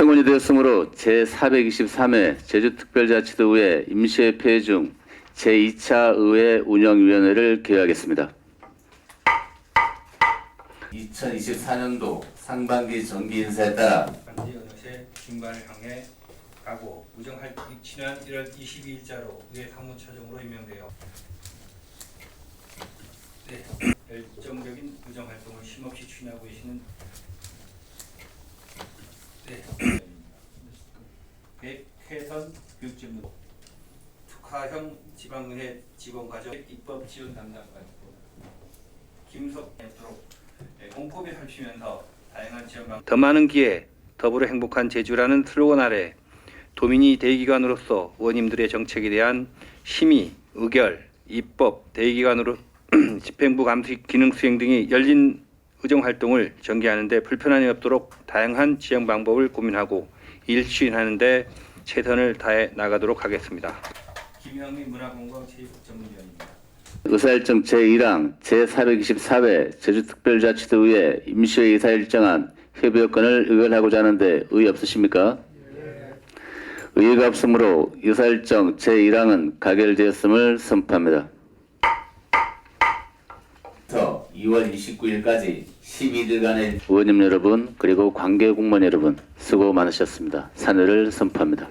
완료되었으므로 제423회 제주특별자치도의회 임시회폐 중 제2차 의회 운영위원회를 개회하겠습니다. 2024년도 상반기 정기 인사에 따라 반지 어느새 중반을 향해 가고 우정할 위치는 1월 22일자로 의회 상무처장으로 임명되어 네, 열정적인 우정 활동을 쉼없이 추진하고 계시는 네, 백혜선 교육진무 특화형 지방의회 직원과정 입법 지원 담당관 김석 앱도록 공법에 살피면서 다양한 지원 방... 더 많은 기회, 더불어 행복한 제주라는 슬로건 아래 도민이 대기관으로서 의원님들의 정책에 대한 심의, 의결, 입법, 대기관으로 집행부 감시 기능 수행 등이 열린 의정 활동을 전개하는 데 불편함이 없도록 다양한 지원 방법을 고민하고 일 추진하는 데 최선을 다해 나가도록 하겠습니다. 김영민 문화공간 체육 전문위원입니다. 의사일정 제1항 제424회 제주특별자치도의회 임시회 의사 일정안 협의여건을 의결하고자 하는데 의의 없으십니까? 의의가 없으므로 의사일정 제1항은 가결되었음을 선포합니다. 2월 29일까지 12일간의 의원님 여러분 그리고 관계 공무원 여러분 수고 많으셨습니다. 산회를 선포합니다.